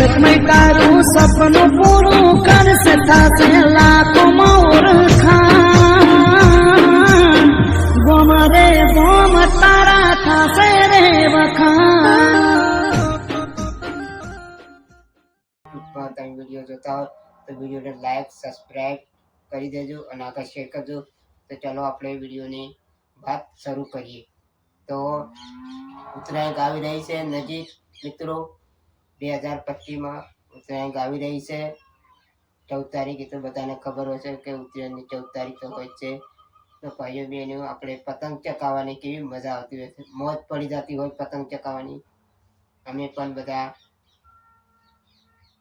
વર્ષમય તારું સપનું પૂરું કરશે, થશે મોર ખાન. ગોમ રે, ગોમ તારા થશે રે વખાન તમે વીડિયો જોતા હો, તો વિડીયોને લાઈક, સબસ્ક્રાઈબ કરી દેજો અને આગળ શેર કરજો. તો ચાલો આપણે વિડીયોની વાત શરૂ કરીએ. તો ઉત્તરાયણ આવી રહી છે નજીક, મિત્રો. બે હજાર પચીસમાં ઉત્તરાયણ આવી રહી છે. ચૌદ તારીખે તો બધાને ખબર હોય છે કે ઉત્તરાયણની ચૌદ તારીખ તો હોય છે. તો ભાઈઓ બહેનો, આપણે પતંગ ચકાવવાની કેવી મજા આવતી હોય છે. મોજ પડી જતી હોય પતંગ ચકાવવાની અમે પણ બધા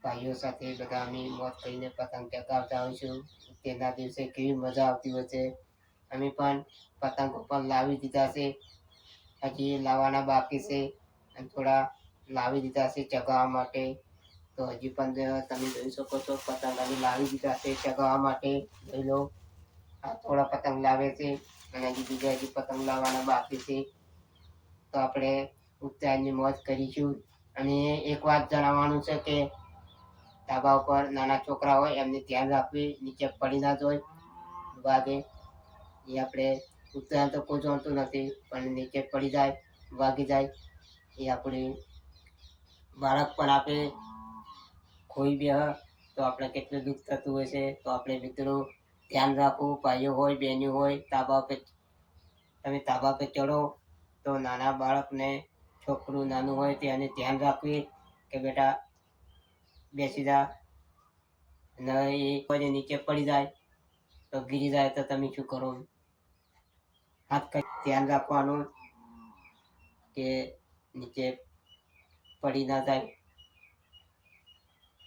ભાઈઓ સાથે બધા અમે મોત કરીને પતંગ ચકાવતા હોઈશું તેના દિવસે કેવી મજા આવતી હોય છે. અમે પણ પતંગો પણ લાવી દીધા છે. હજી લાવવાના બાકી છે. અને થોડા લાવી દીધા છે ચગાવવા માટે. તો હજી પણ તમે જોઈ શકો છો, પતંગ અમે લાવી દીધા છે ચગાવવા માટે. જોઈ લો, આ થોડા પતંગ લાવે છે અને હજી બીજા હજી પતંગ લાવવાના બાકી છે. તો આપણે ઉત્તરાયણની મોજ કરીશું. અને એક વાત જણાવવાનું છે કે ધાબા ઉપર નાના છોકરા હોય એમને ધ્યાન રાખવી, નીચે પડી ના જોઈ. વાગે. એ આપણે ઉત્તરાયણ તો કોઈ જોતું નથી, પણ નીચે પડી જાય, વાગી જાય. એ આપણી બાળક પણ આપણે ખોઈ બે તો આપણે કેટલું દુઃખ થતું હોય છે, તો આપણે મિત્રો ધ્યાન રાખવું, ભાઈઓ હોય, બહેનો હોય તાબા પર તમે તાબા પર ચડો, તો નાના બાળકને, છોકરું નાનું હોય તેને ધ્યાન રાખવી કે બેટા બેસી જા ન એ નીચે પડી જાય, તો ગીરી જાય, તો તમે શું કરો? હાથ ધ્યાન રાખવાનું કે નીચે પડી ના જાય.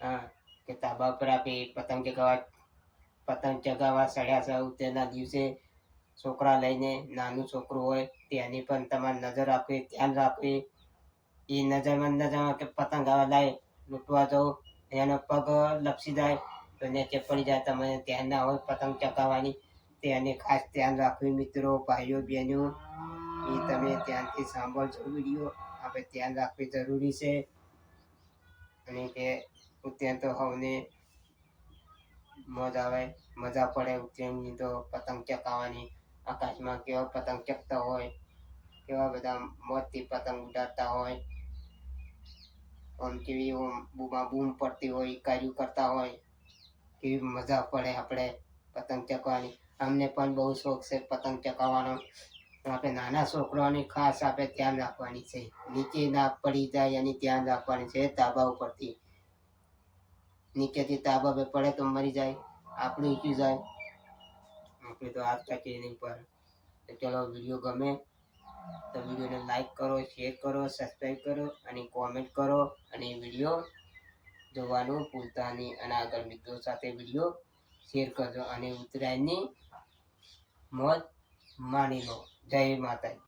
હા, કે તાબા પર આપે પતંગ ચગાવવા પતંગ ચગાવવા સડ્યા સૌ તેના દિવસે છોકરા લઈને નાનું છોકરું હોય તેની પણ તમારે નજર રાખવી ધ્યાન રાખવી એ નજરમાં નજરમાં કે પતંગ આવા લાય, લૂંટવા જવું એનો પગ લપસી જાય તો નીચે પડી જાય. તમારે ધ્યાન ના હોય પતંગ ચગાવવાની, તેને ખાસ ધ્યાન રાખવી મિત્રો, ભાઈઓ, બહેનો. એ તમે ધ્યાનથી સાંભળજો વીડિયો. આપણે ધ્યાન રાખવી જરૂરી છે. અને કે ઉત્તરાયણ તો સૌને મજા આવે, મજા પડે ઉત્તરાયણની તો પતંગ ચકાવવાની આકાશમાં કેવા પતંગ ચકતા હોય, કેવા બધા મોતથી પતંગ ઉડાડતા હોય. આમ કેવી બૂમા બૂમ પડતી હોય, કાર્યું કરતા હોય, કેવી મજા પડે આપણે પતંગ ચકવાની અમને પણ બહુ શોખ છે પતંગ ચકાવવાનો આપણે નાના છોકરાઓની ખાસ આપણે ધ્યાન રાખવાની છે. નીચે ના પડી જાય એની ધ્યાન રાખવાની છે તાબા ઉપરથી. નીચેથી તાબા પર પડે તો મરી જાય, આપણું ઈચ્યું જાય. આપણે તો હાથ પર તો ચલો વીડિયો ગમે તો વિડીયોને લાઈક કરો શેર કરો સબસ્ક્રાઈબ કરો અને કોમેન્ટ કરો અને વીડિયો જોવાનું નહીં. અને આગળ મિત્રો સાથે વીડિયો શેર કરજો. અને ઉત્તરાયણની મોજ માણી લો જય માતાજી